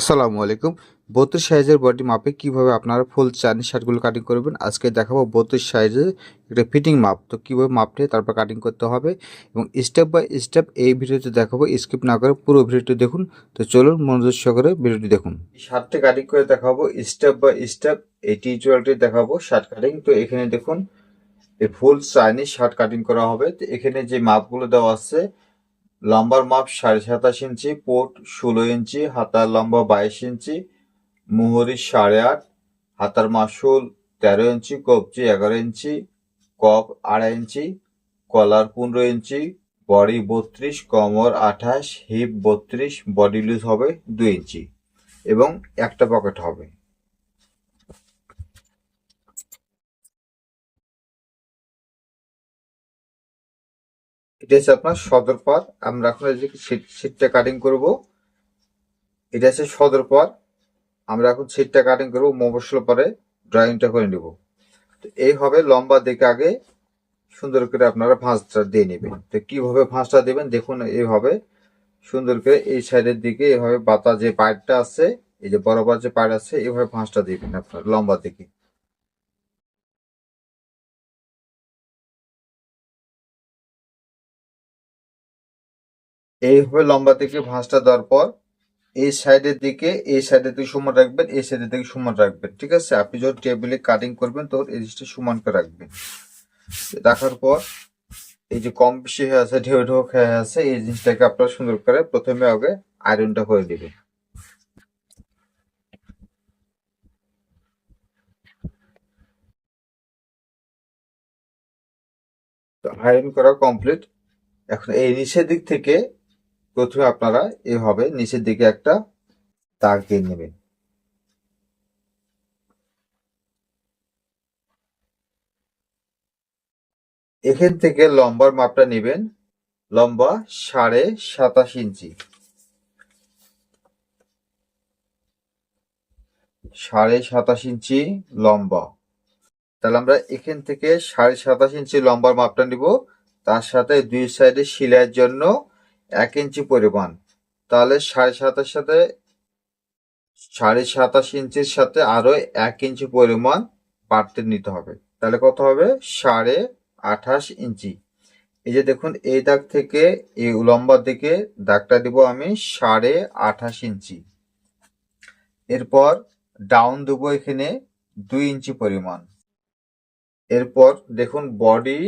আসসালামু আলাইকুম। বত্রিশ সাইজের বডি মাপে কীভাবে আপনারা ফুল চাইনিজ শার্টগুলো কাটিং করবেন? আজকে দেখাবো বত্রিশ সাইজের একটা ফিটিং মাপ। তো কীভাবে মাপ নিয়ে তারপর কাটিং করতে হবে? এবং স্টেপ বাই স্টেপ এই ভিডিওতে দেখাবো স্কিপ না করে পুরো ভিডিওটি দেখুন। তো চলুন, মনোযোগ সহকারে ভিডিওটি দেখুন। শার্টটি কাটিং করে দেখাবো স্টেপ বাই স্টেপ এই টিউটোরিয়ালটি দেখাবো, শার্ট কাটিং তো এখানে দেখুন, এই ফুল চাইনিজ শার্ট কাটিং করা হবে। তো এখানে যে মাপগুলো দেওয়া আছে লম্বার মাপ সাড়ে সাতাশ ইঞ্চি, পোট ষোলো ইঞ্চি, হাতার লম্বা বাইশ ইঞ্চি, মুহুরি সাড়ে আট, হাতার মাসুল তেরো ইঞ্চি, কবজি এগারো ইঞ্চি কপ আড়াই ইঞ্চি, কলার পনেরো ইঞ্চি, বডি বত্রিশ, কমর আঠাশ, হিপ বত্রিশ, বডি লুজ হবে দুই ইঞ্চি এবং একটা পকেট হবে। এটা হচ্ছে আপনার সদর পার আমরা এখন এই যে সিটটা কাটিং করব, এটা হচ্ছে সদর পার আমরা এখন সিটটা কাটিং করব মফসল পরে ড্রয়িংটা করে নিব। তো এই হবে লম্বা দিকে আগে সুন্দর করে আপনারা ভাঁজটা দিয়ে নেবেন। তো কীভাবে ভাঁজটা দেবেন দেখুন এইভাবে সুন্দর করে এই সাইডের দিকে এইভাবে বাতা যে পাইপটা আছে, এই যে বরাবর যে পাইপ আছে এইভাবে ভাঁজটা দিবেন আপনার লম্বা দিকে। এইভাবে লম্বা থেকে ভাঁজটা দেওয়ার পর এই সাইডের দিকে, এই সাইডের দিকে সমান রাখবেন, এই সাইডের দিকে সমান রাখবেন, ঠিক আছে? আপনি যখন টেবিলে কাটিং করবেন, তখন এই জিনিসটা সমান করে রাখবেন। রাখার পর এই যে কম বেশি হয়ে আছে, ঢেউ ঢেউ হয়ে আছে, এই জিনিসটাকে আপনারা সুন্দর করে প্রথমে আগে আয়রনটা করে দিবেন। আয়রন করা কমপ্লিট এখন এই নিচের দিক থেকে প্রথমে আপনারা এভাবে নিচের দিকে একটা দাগ দিয়ে নেবেন। এখান থেকে লম্বার মাপটা নেবেন, লম্বা সাড়ে সাতাশ ইঞ্চি। সাড়ে সাতাশ ইঞ্চি লম্বা। তাহলে আমরা এখান থেকে সাড়ে সাতাশ ইঞ্চি লম্বার মাপটা নিব, তার সাথে দুই সাইডে সেলাইয়ের জন্য এক ইঞ্চি পরিমাণ। তাহলে সাড়ে সাতাশ সাথে, সাড়ে সাতাশ ইঞ্চির সাথে আরও এক ইঞ্চি পরিমাণ বাড়তে নিতে হবে। তাহলে কত হবে? সাড়ে আঠাশ ইঞ্চি। এই যে দেখুন, এই দাগ থেকে এই লম্বার দিকে দাগটা দিব আমি সাড়ে আঠাশ ইঞ্চি। এরপর ডাউন দেবো এখানে দুই ইঞ্চি পরিমাণ। এরপর দেখুন, বডি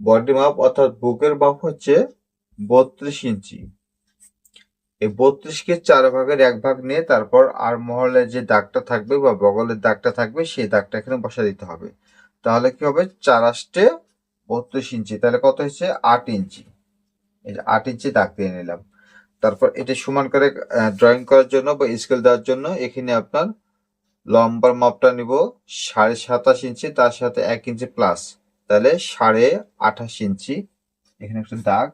বডি মাপ অর্থাৎ বুকের মাপ হচ্ছে বত্রিশ ইঞ্চি। এই বত্রিশকে চার ভাগের এক ভাগ নিয়ে তারপর আর মহলে যে দাগটা থাকবে বা বগলের দাগটা থাকবে, সেই দাগটা এখানে বসা দিতে হবে। তাহলে কি হবে? চার আষ্টে বত্রিশ ইঞ্চি। তাহলে কত হচ্ছে আট ইঞ্চি। এই যে আট ইঞ্চি দাগ দিয়ে নিলাম। তারপর এটা সমান করে ড্রয়িং করার জন্য বা স্কেল দেওয়ার জন্য এখানে আপনার লম্বার মাপটা নিব সাড়ে সাতাশ ইঞ্চি, তার সাথে এক ইঞ্চি প্লাস তাহলে সাড়ে আঠাশ ইঞ্চি। এখানে একটা দাগ।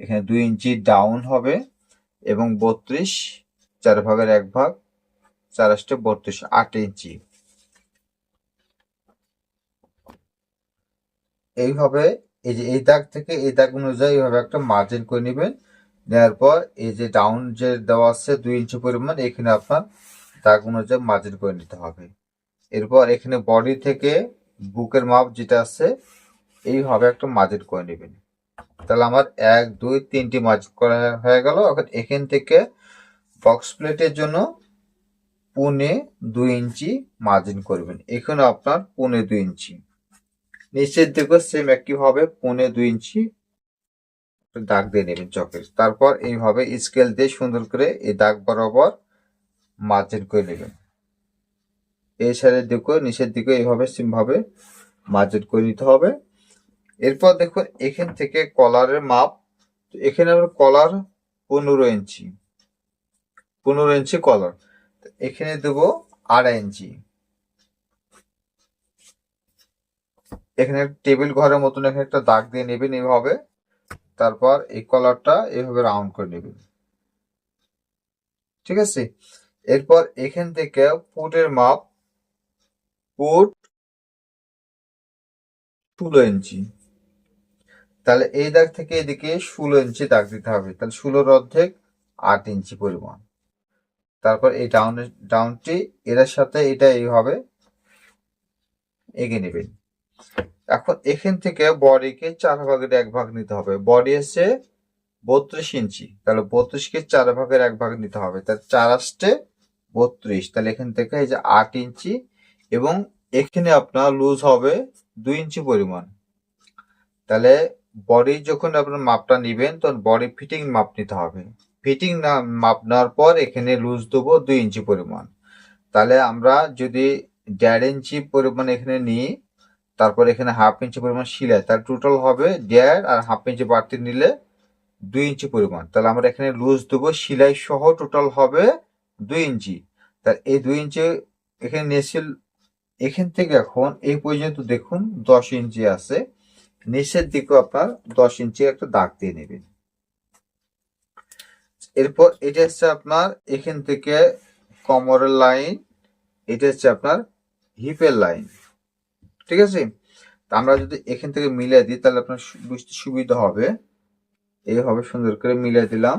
এখানে দুই ইঞ্চি ডাউন হবে এবং বত্রিশ, চার ভাগের এক ভাগ, চার আষ্টে বত্রিশ, আট ইঞ্চি। এইভাবে এই যে এই দাগ থেকে এই দাগ অনুযায়ী এইভাবে একটা মার্জিন করে নেবেন। নেওয়ার পর এই যে ডাউন যে দেওয়া আছে দুই ইঞ্চি পরিমাণ, এখানে আপনার দাগ অনুযায়ী মার্জিন করে নিতে হবে। এরপর এখানে বডি থেকে বুকের মাপ যেটা আছে, এইভাবে একটা মার্জিন করে নেবেন। তাহলে আমার এক, দুই, তিনটি মার্জিন করা হয়ে গেল। এখান থেকে বক্স প্লেটের জন্য পুনে দুই ইঞ্চি মার্জিন করবেন। এখানে আপনার পুনে দুই ইঞ্চি। নিচের দিকে সেম একইভাবে পুনে দুই ইঞ্চি দাগ দিয়ে নেবেন চকের। তারপর এইভাবে স্কেল দিয়ে সুন্দর করে এই দাগ বরাবর মার্জিন করে নেবেন। এই সাইডের দিকে নিচের দিকে এইভাবে সেমভাবে মার্জিন করে নিতে হবে। এরপর দেখুন, এখান থেকে কলারের মাপ এখানে আমার কলার পনেরো ইঞ্চি পনেরো ইঞ্চি কলার এখানে দেবো আড়াই ইঞ্চি। এখানে টেবিল ঘরের মতন এখানে একটা দাগ দিয়ে নেবেন এভাবে, তারপর এই কলারটা এভাবে রাউন্ড করে নেবেন। ঠিক আছে? এরপর এখান থেকে ফুটের মাপ ফুট ষোলো ইঞ্চি। তাহলে এই দাগ থেকে এদিকে ষোলো ইঞ্চি দাগ দিতে হবে। তাহলে ষোলোর অর্ধেক আট ইঞ্চি পরিমাণ। তারপর এই ডাউন ডাউনটি এটার সাথে এটা এইভাবে এগিয়ে নেবেন। এখন এখান থেকে বডিকে চার ভাগের এক ভাগ নিতে হবে। বডি এসে বত্রিশ ইঞ্চি। তাহলে বত্রিশকে চার ভাগের এক ভাগ নিতে হবে। তার চার আসতে বত্রিশ। তাহলে এখান থেকে এই যে আট ইঞ্চি এবং এখানে আপনার লুজ হবে দুই ইঞ্চি পরিমাণ। তাহলে বডি যখন আপনার মাপটা নিবেন, তখন বডি ফিটিং মাপ নিতে হবে। ফিটিং না, মাপ নেওয়ার পর এখানে লুজ দেবো দুই ইঞ্চি পরিমাণ। তাহলে আমরা যদি দেড় ইঞ্চি পরিমাণ এখানে নিই, তারপর এখানে হাফ ইঞ্চি পরিমাণ সিলাই তার টোটাল হবে দেড় আর হাফ ইঞ্চি বাড়তি নিলে দুই ইঞ্চি পরিমাণ। তাহলে আমরা এখানে লুজ দেবো, সিলাই সহ টোটাল হবে দুই ইঞ্চি তার এই দুই ইঞ্চি এখানে নিয়েছিল এখান থেকে এখন এই পর্যন্ত দেখুন দশ ইঞ্চি আছে। নিচের দিকেও আপনার দশ ইঞ্চি একটা দাগ দিয়ে নেবেন। এরপর এটা হচ্ছে আপনার এখান থেকে কমরের লাইন, এটা হচ্ছে আপনার হিপের লাইন। ঠিক আছে? আমরা যদি এখান থেকে মিলিয়ে দিই, তাহলে আপনার বুঝতে সুবিধা হবে। এইভাবে সুন্দর করে মিলিয়ে দিলাম।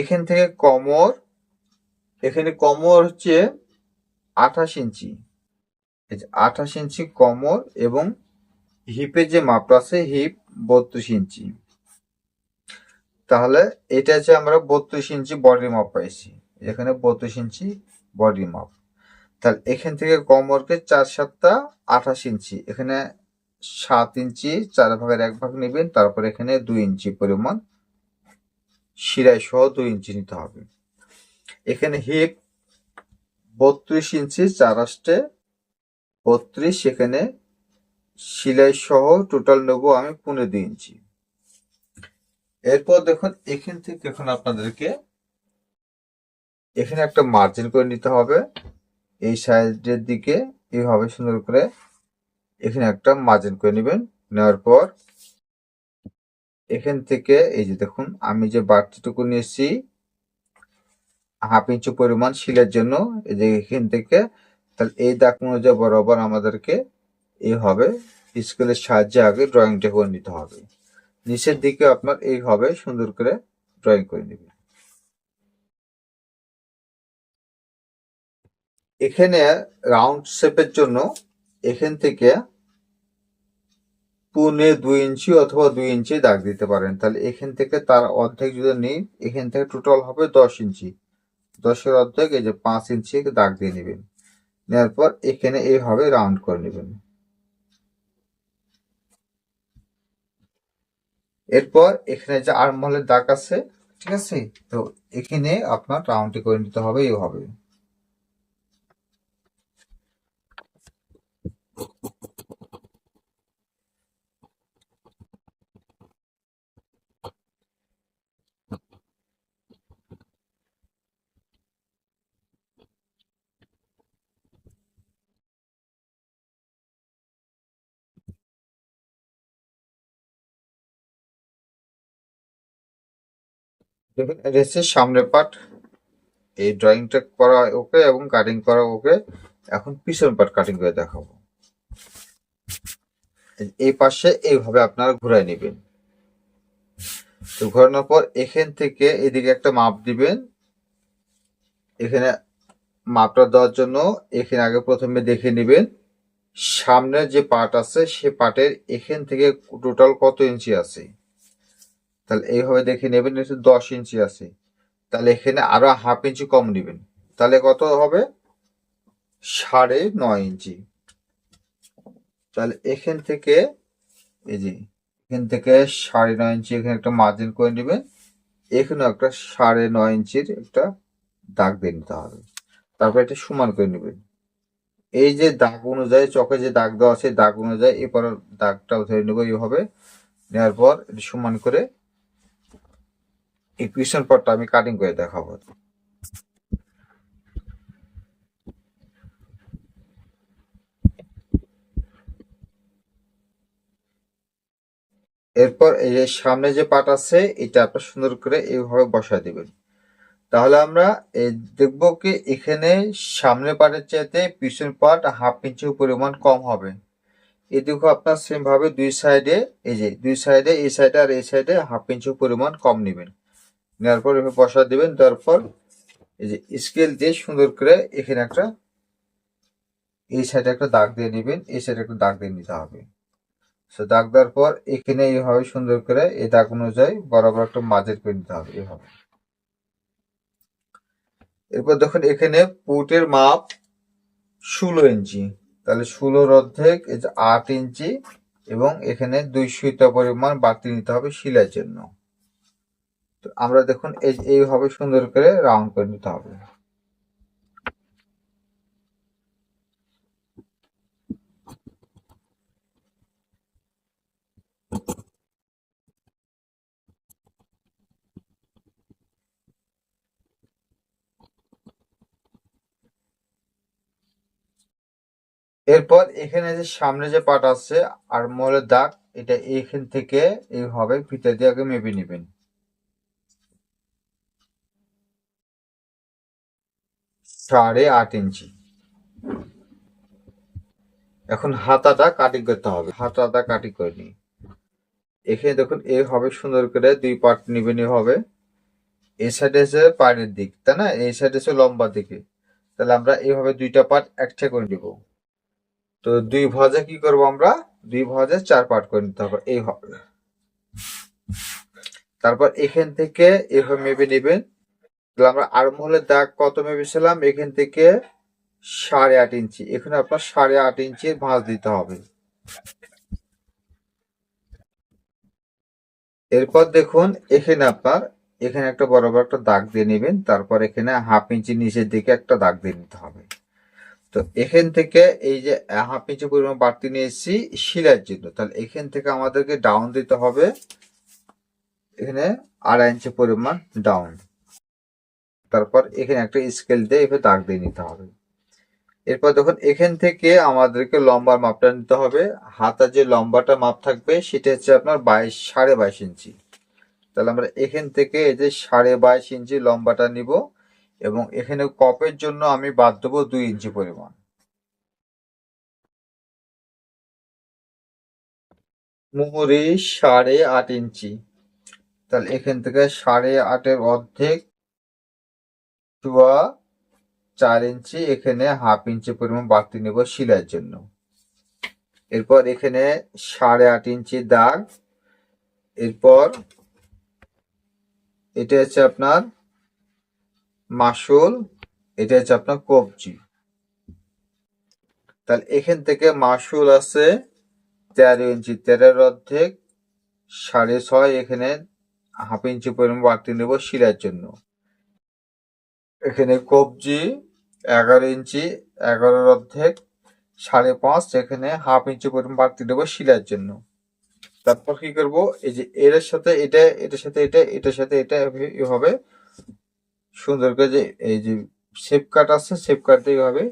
এখান থেকে কমর, এখানে কমর হচ্ছে আঠাশ ইঞ্চি। আঠাশ ইঞ্চি কমর এবং হিপের যে মাপটা আছে, হিপ বত্রিশ ইঞ্চি। তাহলে এটা হচ্ছে আমরা বত্রিশ ইঞ্চি বডি মাপ পাইছি। এখানে বত্রিশ ইঞ্চি বডি মাপ। তাহলে এখান থেকে কমরকে চার সাতটা আঠাশ ইঞ্চি। এখানে সাত ইঞ্চি, চার ভাগের এক ভাগ নেবেন, তারপর এখানে দুই ইঞ্চি পরিমাণ শিরাই সহ দুই ইঞ্চি নিতে হবে। এখানে হিপ বত্রিশ ইঞ্চি, চার আষ্টে বত্রিশ, এখানে সিলাই সহ টোটাল নেব আমি পনেরো দুই ইঞ্চি। এরপর দেখুন, এখান থেকে এখন আপনাদেরকে এখানে একটা মার্জিন করে নিতে হবে। এই সাইডের দিকে এইভাবে সুন্দর করে এখানে একটা মার্জিন করে নেবেন। নেওয়ার পর এখান থেকে এই যে দেখুন, আমি যে বাড়তিটুকু নিয়েছি হাফ ইঞ্চি পরিমাণ শিলের জন্য, এই যে এখান থেকে, তাহলে এই দাগ অনুযায়ী বরাবর আমাদেরকে এইভাবে স্কেলের সাহায্যে আগে ড্রয়িংটা করে নিতে হবে। নিচের দিকে আপনার এইভাবে সুন্দর করে ড্রয়িং করে নেবেন এখানে রাউন্ড শেপের জন্য এখান থেকে পুনে দুই ইঞ্চি অথবা দুই ইঞ্চি দাগ দিতে পারেন। তাহলে এখান থেকে তার অর্ধেক যদি নিই, এখান থেকে টোটাল হবে দশ ইঞ্চি। দশের অর্ধেক, এই যে পাঁচ ইঞ্চি দাগ দিয়ে নেবেন। নেওয়ার পর এখানে এইভাবে রাউন্ড করে নেবেন। এরপর এখানে যে আর্মহলের দাগ আছে, ঠিক আছে? তো এখানে আপনার রাউন্ডটি করে নিতে হবে এইভাবে দেখুন এটা হচ্ছে সামনের পার্ট এই ড্রয়িংটা করা ওকে এবং কাটিং করা ওকে, এখন পিছন পার্ট কাটিং করে দেখাবো। এই- পাশে এইভাবে আপনারা ঘুরাই নেবেন। তো ঘোরানোর পর এখান থেকে এদিকে একটা মাপ দিবেন। এখানে মাপটা দেওয়ার জন্য এখানে আগে প্রথমে দেখে নেবেন, সামনের যে পার্ট আছে সে পার্টের এখান থেকে টোটাল কত ইঞ্চি আছে। তাহলে এইভাবে দেখে নেবেন এটা দশ ইঞ্চি আছে। তাহলে এখানে আরও হাফ ইঞ্চি কম নেবেন। তাহলে কত হবে? সাড়ে নয় ইঞ্চি। তাহলে এখান থেকে, এই যে, এখান থেকে সাড়ে নয় ইঞ্চি এখানে একটা মার্জিন করে নেবেন। এখানে একটা সাড়ে নয় ইঞ্চির একটা দাগ দিয়ে নিতে হবে। তারপর এটা সমান করে নেবেন। এই যে দাগ অনুযায়ী, চকে যে দাগ দেওয়া আছে দাগ অনুযায়ী এরপর দাগটাও ধরে নেব এইভাবে। নেওয়ার পর এটা সমান করে এই পার্টটা আমি কাটিং করে দেখাবো। এরপর এই যে সামনে যে পার্ট আছে, এটা আপনার সুন্দর করে এইভাবে বসায় দিবেন। তাহলে আমরা দেখব কি এখানে সামনে পার্টের চাইতে পিছন পার্ট হাফ ইঞ্চি পরিমাণ কম হবে। এদিকে আপনার সেম ভাবে দুই সাইডে এই যে দুই সাইডে এই সাইডে আর এই সাইডে হাফ ইঞ্চি পরিমাণ কম নেবেন। নেওয়ার পর এভাবে বসা দিবেন, তারপর এই যে স্কেল দিয়ে সুন্দর করে এখানে একটা এই সাইডে একটা দাগ দিয়ে নেবেন, এই সাইডে একটা দাগ দিয়ে নিতে হবে। সো দাগ দেওয়ার পর এখানে এইভাবে সুন্দর করে এই দাগ অনুযায়ী বরাবর একটা মাঝের করে নিতে হবে এইভাবে এরপর দেখুন এখানে পুটের মাপ ষোলো ইঞ্চি। তাহলে ষোলোর অর্ধেক এই যে আট ইঞ্চি এবং এখানে দুই সুইতা পরিমাণ বাড়তি নিতে হবে শিলার জন্য। তো আমরা দেখুন এই, এইভাবে সুন্দর করে রাউন্ড করে নিতে হবে। এরপর এখানে যে সামনে যে পাট আছে, আর মলের দাগ, এটা এখান থেকে এইভাবে ফিতে দিয়ে আগে মেপে নেবেন। সাড়ে আট ইঞ্চি। এখন হাতাটা কাটিং করতে হবে। হাতাটা কাটিং করে নি এখানে দেখুন, এ হবে সুন্দর করে দুই পার্ট নিবেন হবে। এই সাইডে হচ্ছে পায়ের দিক, তাই না? এই সাইডে হচ্ছে লম্বা দিকে। তাহলে আমরা এইভাবে দুইটা পার্ট একটা করে নিব। তো দুই ভাজে কি করব আমরা? দুই ভাজে চার পার্ট করে নিতে হবে। এইভাবে তারপর এখান থেকে এইভাবে মেপে নেবেন। তাহলে আমরা আরমহলের দাগ কত মেপেছিলাম এখান থেকে সাড়ে আট ইঞ্চি। এখানে আপনার সাড়ে আট ইঞ্চির ভাঁজ দিতে হবে। এরপর দেখুন, এখানে আপনার, এখানে একটা বরাবর একটা দাগ দিয়ে নেবেন, তারপর এখানে হাফ ইঞ্চি নিচের দিকে একটা দাগ দিয়ে নিতে হবে। তো এখান থেকে এই যে হাফ ইঞ্চি পরিমাণ বাড়তি নিয়ে এসেছি শিলার জন্য। তাহলে এখান থেকে আমাদেরকে ডাউন দিতে হবে। এখানে আড়াই ইঞ্চি পরিমাণ ডাউন তারপর এখানে একটা স্কেল দিয়ে এভাবে দাগ দিয়ে নিতে হবে। এরপর দেখুন, এখান থেকে আমাদেরকে লম্বার মাপটা নিতে হবে। হাতার যে লম্বাটা মাপ থাকবে, সেটা হচ্ছে আপনার বাইশ, সাড়ে বাইশ ইঞ্চি। তাহলে আমরা এখান থেকে এই যে সাড়ে বাইশ ইঞ্চি লম্বাটা নিব এবং এখানে কপের জন্য আমি বাদ দেবো দুই ইঞ্চি পরিমাণ। মুহুরি সাড়ে আট ইঞ্চি। তাহলে এখান থেকে সাড়ে আটের অর্ধেক চুয়া চার ইঞ্চি, এখানে হাফ ইঞ্চি পরিমাণ বাড়তি নেব শিলার জন্য। এরপর এখানে সাড়ে আট ইঞ্চি দাগ। এরপর এটা হচ্ছে আপনার মাসুল, এটা হচ্ছে আপনার কবজি। তাহলে এখান থেকে মাসুল আছে তেরো ইঞ্চি, তেরোর অর্ধেক, সাড়ে ছয়, এখানে হাফ ইঞ্চি পরিমাণ বাড়তি নেব শিলার জন্য। এখানে কবজি এগারো ইঞ্চি, এগারোর অর্ধেক, সাড়ে পাঁচ, এখানে হাফ ইঞ্চি পরিমাণ বাড়তি দেবো শিলার জন্য। তারপর কি করব? এই যে এর সাথে এটা, এটার সাথে এটা, এটার সাথে এটা, এভাবে সুন্দর করে যে এই যে শেপ কাট আছে শেপ কাট এইভাবে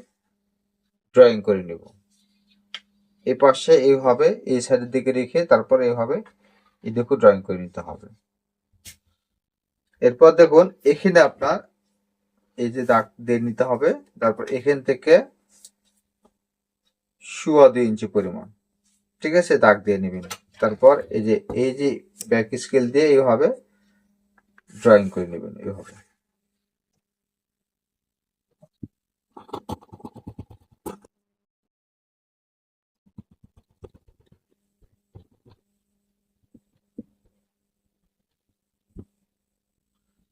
ড্রয়িং করে নেব। এই পাশে এইভাবে এই সাইডের দিকে রেখে তারপর এইভাবে এই দেখো ড্রয়িং করে নিতে হবে। এরপর দেখুন, এখানে আপনার এই যে দাগ দিয়ে নিতে হবে, তারপর এখান থেকে শুয়া দুই ইঞ্চি পরিমাণ, ঠিক আছে, দাগ দিয়ে নেবেন। তারপর এই যে এই যে ব্যাক স্কেল দিয়ে এইভাবে ড্রয়িং করে নেবেন, এইভাবে।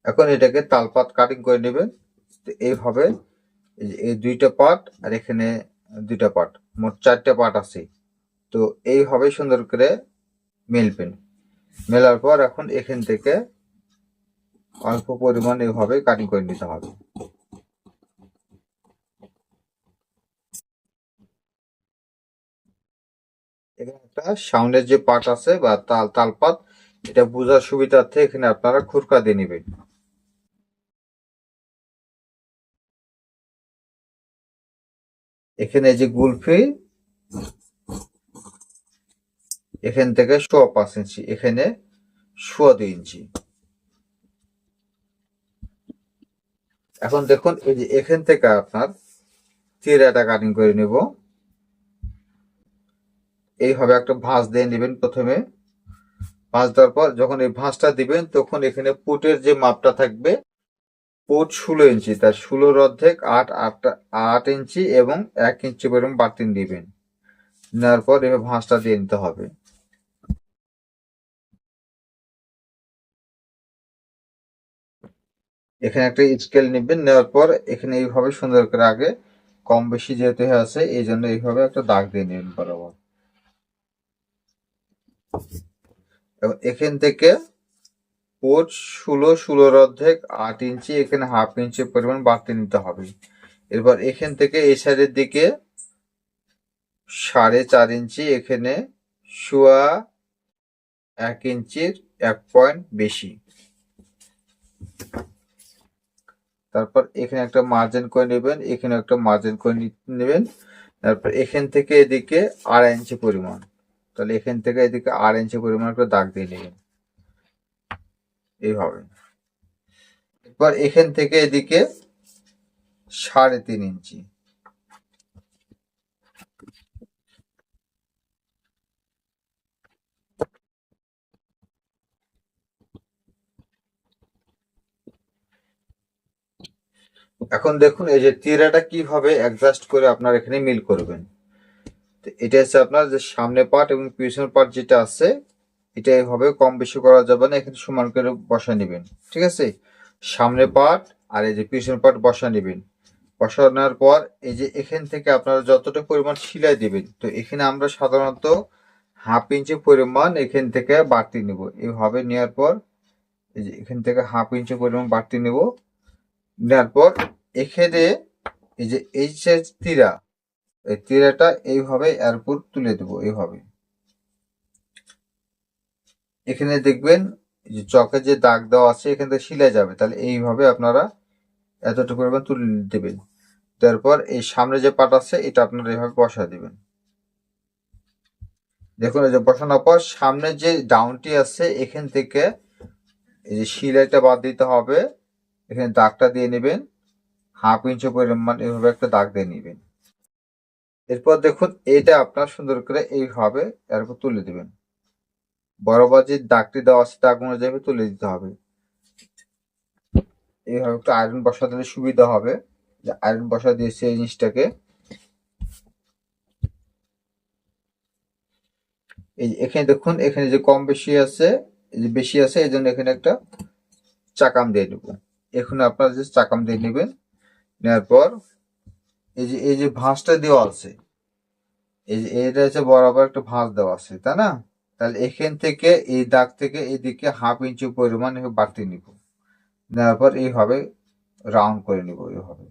এখন এটাকে তালপাত কাটিং করে নেবেন। এইভাবে এই দুইটা পার্ট আর এখানে দুইটা পার্ট, মোট চারটে পার্ট আছে। তো এইভাবে সুন্দর করে মেলবেন। মেলার পর এখন এখান থেকে অল্প পরিমাণ এইভাবে কাটিং করে নিতে হবে। এখানে একটা সাউন্ডের যে পার্ট আছে বা তাল, তালপাত, এটা বোঝার সুবিধার্থে এখানে আপনারা খুরকা দিয়ে নেবেন। এখানে যে গুলফি, এখান থেকে সোয়া পাঁচ ইঞ্চি, এখানে সোয়া দুই ইঞ্চি। এখন দেখুন, এই যে এখান থেকে আপনার চিরাটা কাটিং করে নেব। এইভাবে একটা ভাঁজ দিয়ে নেবেন প্রথমে। ভাঁজ দেওয়ার পর যখন এই ভাঁজটা দিবেন, তখন এখানে পুটের যে মাপটা থাকবে পোর্ট ষোলো ইঞ্চি, তার ষোলোর অর্ধেক আট আট আট ইঞ্চি এবং এক ইঞ্চি পরিমাণ বাড়তি দিবেন নেওয়ার পর এভাবে ভাঁজটা দিয়ে নিতে হবে। এখানে একটা স্কেল নেবেন, নেওয়ার পর এখানে এইভাবে সুন্দর করে আগে কম বেশি যেহেতু হয়ে আছে, এই জন্য এইভাবে একটা দাগ দিয়ে নেবেন বরাবর। এখান থেকে পোর্ট ষোলো, ষোলোর অর্ধেক আট ইঞ্চি, এখানে হাফ ইঞ্চি পরিমাণ বাড়তি নিতে হবে। এরপর এখান থেকে এই সাইডের দিকে সাড়ে চার ইঞ্চি, এখানে শোয়া এক ইঞ্চির এক পয়েন্ট বেশি। তারপর এখানে একটা মার্জিন করে নেবেন, এখানে একটা মার্জিন করে নেবেন। তারপর এখান থেকে এদিকে আড়াই ইঞ্চি পরিমাণ। তাহলে এখান থেকে এদিকে আড়াই ইঞ্চি পরিমাণ একটা দাগ দিয়ে নেবেন। এইভাবে। এরপর এখান থেকে এদিকে সাড়ে তিন ইঞ্চি। এখন দেখুন, এই যে তীরাটা কীভাবে অ্যাডজাস্ট করে আপনার এখানে মিল করবেন। তো এটা হচ্ছে আপনার যে সামনে পার্ট এবং পিছনের পার্ট যেটা আছে এটা এইভাবে কম বেশি করা যাবে না, এখানে সমান করে বসা নেবেন, ঠিক আছে? সামনে পার্ট আর এই যে পিছনের পার্ট বসা নেবেন। বসানোর পর এই যে এখান থেকে আপনারা যতটা পরিমাণ সিলাই দিবেন, তো এখানে আমরা সাধারণত হাফ ইঞ্চি পরিমাণ এখান থেকে বাড়তি নেব। এইভাবে নেওয়ার পর এই যে এখান থেকে হাফ ইঞ্চি পরিমাণ বাড়তি নেব। নেওয়ার পর এখানে এই যে এই যে তীরা, এই তীরাটা এইভাবে এর উপর তুলে দেবো, এইভাবে। এখানে দেখবেন যে চকে যে দাগ দেওয়া আছে, এখান থেকে সিলাই যাবে। তাহলে এইভাবে আপনারা এতটুকু পরিমাণ তুলে দেবেন। তারপর এই সামনে যে পাট আছে, এটা আপনারা এইভাবে বসা দিবেন। দেখুন, এই যে বসানোর পর সামনে যে ডাউনটি আছে, এখান থেকে এই যে সিলাইটা বাদ দিতে হবে। এখানে দাগটা দিয়ে নেবেন। হাফ ইঞ্চি পরিমাণ এইভাবে একটা দাগ দিয়ে নেবেন। এরপর দেখুন, এটা আপনার সুন্দর করে এইভাবে এরপর তুলে দিবেন। বরাবর যে দাগটি দেওয়া আছে দাগ অনুযায়ী তুলে দিতে হবে। এইভাবে একটু আয়রন বসা দিলে সুবিধা হবে, যে আয়রন বসা দিয়েছে এই জিনিসটাকে এই এখানে দেখুন, এখানে যে কম বেশি আছে যে বেশি আছে, এই জন্য এখানে একটা চাকাম দিয়ে নেব। এখন আপনারা যে চাকাম দিয়ে নেবেন, নেওয়ার পর এই যে এই যে ভাঁজটা দেওয়া আছে, এই যে এটা হচ্ছে বরাবর একটা ভাঁজ দেওয়া আছে, তাই না? তাহলে এখান থেকে এই দাগ থেকে এদিকে হাফ ইঞ্চি পরিমাণ বাড়তি নিব। নেওয়ার পর এইভাবে রাউন্ড করে নিব এইভাবে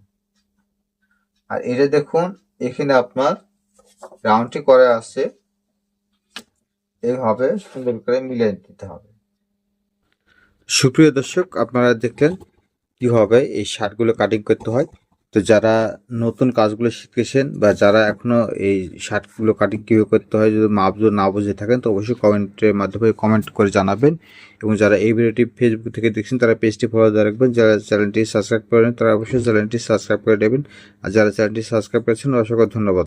আর এটা দেখুন, এখানে আপনার রাউন্ডটি করা আছে। এইভাবে সুন্দর করে মিলিয়ে দিতে হবে। সুপ্রিয় দর্শক, আপনারা দেখলেন কীভাবে এই শার্টগুলো কাটিং করতে হয়। তো যারা নতুন কাজগুলো শিখেছেন বা যারা এখনও এই শার্টগুলো কাটিং কীভাবে করতে হয়, যদি মাপজোর না বুঝে থাকেন, তো অবশ্যই কমেন্টের মাধ্যমে কমেন্ট করে জানাবেন। এবং যারা এই ভিডিওটি ফেসবুক থেকে দেখছেন, তারা পেজটি ফলো দিয়ে রাখবেন। যারা চ্যানেলটি সাবস্ক্রাইব করেন তারা অবশ্যই চ্যানেলটি সাবস্ক্রাইব করে দেবেন আর যারা চ্যানেলটি সাবস্ক্রাইব করেছেন, অসংখ্য ধন্যবাদ।